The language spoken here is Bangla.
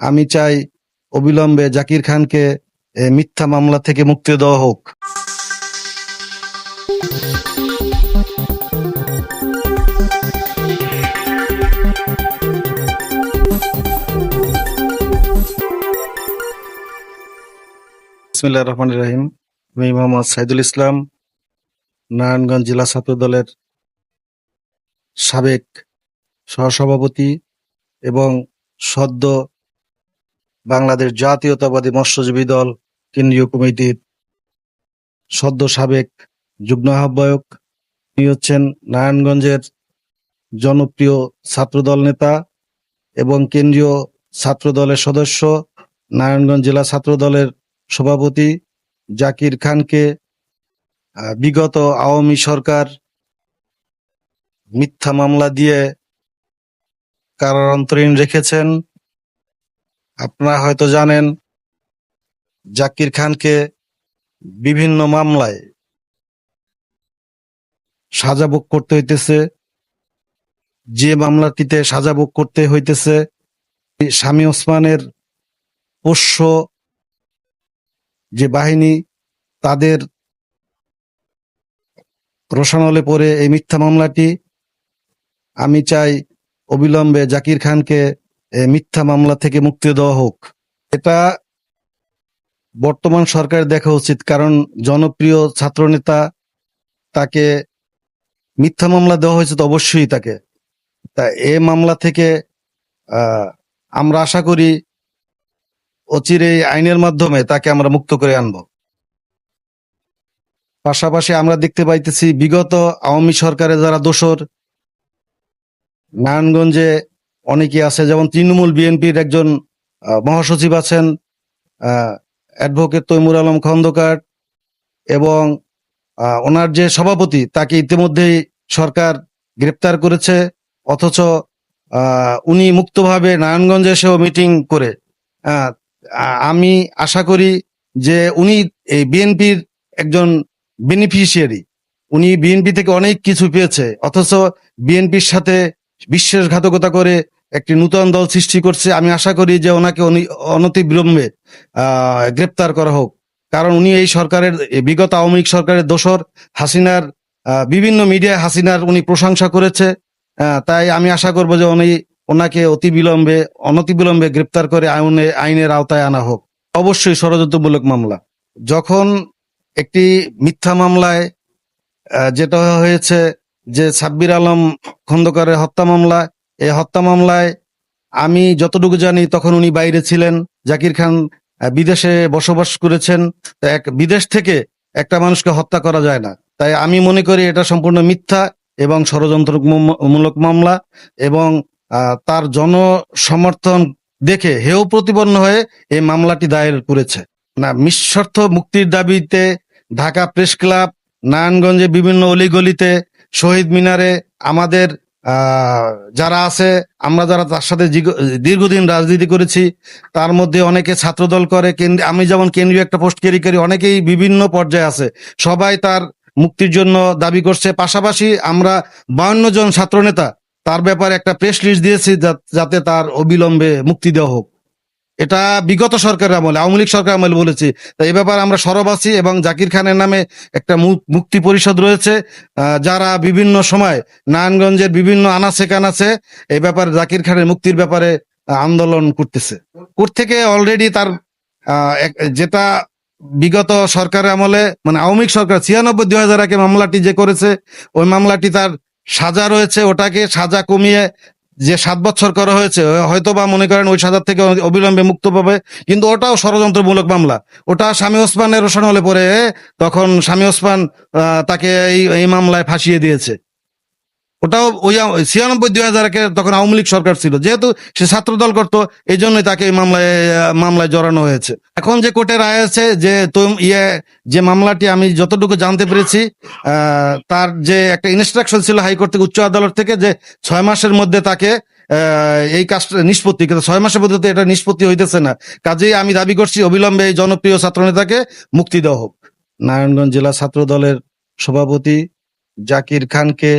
আমি চাই অবিলম্বে জাকির খানকে মিথ্যা মামলা থেকে মুক্তি দেওয়া হোক। রহমান রহিম। আমি মোহাম্মদ সাইদুল ইসলাম, নারায়ণগঞ্জ জেলা ছাত্র দলের সাবেক সহসভাপতি এবং সদ্য বাংলাদেশ জাতীয়তাবাদী মৎস্যজীবী দল, কেন্দ্রীয় কমিটির সদ্য সাবেক যুগ্ম আহ্বায়ক। তিনি হচ্ছেন নারায়ণগঞ্জের জনপ্রিয় ছাত্রদল নেতা এবং কেন্দ্রীয় ছাত্রদলের সদস্য, নারায়ণগঞ্জ জেলা ছাত্র দলের সভাপতি জাকির খানকে। বিগত আওয়ামী সরকার মিথ্যা মামলা দিয়ে কারারন্তরীণ রেখেছেন। আপনারা হয়তো জানেন, জাকির খানকে বিভিন্ন মামলায় সাজা ভোগ করতে হইতেছে। যে মামলাটিতে সাজা ভোগ করতে হইতেছে স্বামী ওসমানের পোষ্য যে বাহিনী, তাদের রোশানলে পড়ে এই মিথ্যা মামলাটি। আমি চাই অবিলম্বে জাকির খানকে মিথ্যা মামলা থেকে মুক্তি দেওয়া হোক। এটা বর্তমান সরকার দেখা উচিত, কারণ জনপ্রিয় ছাত্রনেতা তাকে মিথ্যা মামলা দেওয়া হয়েছে তো অবশ্যই তাকে। তা এ মামলা থেকে আমরা আশা করি অচিরেই আইনের মাধ্যমে তাকে আমরা মুক্ত করে আনব। পাশাপাশি আমরা দেখতে পাইতেছি, বিগত আওয়ামী সরকারের যারা দোসর নারায়ণগঞ্জে অনেকে আছে, যেমন তৃণমূল বিএনপির একজন মহাসচিব আছেন অ্যাডভোকেট তৈমুর আলম খন্দকার এবং ওনার যে সভাপতি তাকে ইতিমধ্যেই সরকার গ্রেপ্তার করেছে, অথচ উনি মুক্তভাবে নারায়ণগঞ্জে এসেও মিটিং করে। আমি আশা করি যে উনি এই বিএনপির একজন বেনিফিশিয়ারি উনি বিএনপি থেকে অনেক কিছু পেয়েছে, অথচ বিএনপির সাথে বিশ্বাসঘাতকতা করে একটি নূতন দল সৃষ্টি করছে। আমি আশা করি যে ওনাকে অনি- অনতিবিলম্বে আহ, গ্রেপ্তার করা হোক। কারণ উনি এই সরকারের বিগত আওয়ামী লীগ সরকারের দোসর হাসিনার বিভিন্ন মিডিয়ায় হাসিনার উনি প্রশংসা করেছে। তাই আমি আশা করব যে উনি ওনাকে অতি বিলম্বে অনতিবিলম্বে গ্রেপ্তার করে আইনে আইনের আওতায় আনা হোক। অবশ্যই ষড়যন্ত্রমূলক মামলা। যখন একটি মিথ্যা মামলায় যেটা হয়েছে যে সাব্বির আলম খন্দকারের হত্যা মামলা এই হত্যা মামলায় আমি যতটুকু জানি তখন উনি বাইরে ছিলেন। জাকির খান বিদেশে বসবাস করেছেন। এক বিদেশ থেকে একটা মানুষকে হত্যা করা যায় না। তাই আমি মনে করি এটা সম্পূর্ণ মিথ্যা এবং ষড়যন্ত্রমূলক মামলা এবং তার জনসমর্থন দেখে হেয় প্রতিপন্ন হয়ে এই মামলাটি দায়ের করেছে। না, নিঃস্বার্থ মুক্তির দাবিতে ঢাকা প্রেস ক্লাব নারায়ণগঞ্জে বিভিন্ন অলিগলিতে শহীদ মিনারে আমাদের যারা আছে, আমরা যারা তার সাথে দীর্ঘদিন রাজনীতি করেছি, তার মধ্যে অনেকে ছাত্রদল করে আমি যেমন কেন্দ্রীয় একটা পোস্ট ক্যারি করি, অনেকেই বিভিন্ন পর্যায়ে আছে। সবাই তার মুক্তির জন্য দাবি করছে। পাশাপাশি আমরা বাউন্ন জন ছাত্রনেতা, তার ব্যাপারে একটা প্রেস লিস্ট দিয়েছি যাতে তার অবিলম্বে মুক্তি দেওয়া হোক। এটা বিগত সরকারের আমলে, আওয়ামী লীগ সরকার আমলে বলেছি। তো এই ব্যাপারে আমরা সরব আছি এবং জাকির খানের নামে একটা মুক্তি পরিষদ রয়েছে যারা বিভিন্ন সময় নারায়ণগঞ্জের বিভিন্ন আনাচে কানাচে এই ব্যাপারে জাকির খানের মুক্তির ব্যাপারে আন্দোলন করতেছে। কোর্ট থেকে অলরেডি তার যেটা বিগত সরকারের আমলে মানে আওয়ামী সরকার ছিয়ানব্বই দুই হাজার মামলাটি যে করেছে, ওই মামলাটি তার সাজা রয়েছে, ওটাকে সাজা কমিয়ে যে সাত বছর করা হয়েছে হয়তো বা মনে করেন ওই সাজার থেকে অবিলম্বে মুক্ত পাবে, কিন্তু ওটাও ষড়যন্ত্রমূলক মামলা। ওটা স্বামী ওসমানের রোশন হলে পরে তখন স্বামী ওসমান তাকে এই মামলায় ফাঁসিয়ে দিয়েছে। ওটাও ওই ছিয়ানব্বই, দুই হাজার তখন আওয়ামী লীগ সরকার ছিল। যেহেতু সে ছাত্র দল করতো এই জন্যই তাকে এই মামলায় মামলায় জড়ানো হয়েছে। এখন যে কোর্টে রায় আছে যে ইয়ে যে মামলাটি আমি যতটুকু জানতে পেরেছি তার যে একটা ইনস্ট্রাকশন ছিল হাইকোর্ট থেকে, উচ্চ আদালত থেকে যে ছয় মাসের মধ্যে তাকে এই কাজটা নিষ্পত্তি, কিন্তু ছয় মাসের মধ্যে তো এটা নিষ্পত্তি হইতেছে না। কাজেই আমি দাবি করছি, অবিলম্বে এই জনপ্রিয় ছাত্রনেতাকে মুক্তি দেওয়া হোক। নারায়ণগঞ্জ জেলা ছাত্র দলের সভাপতি জাকির খানকে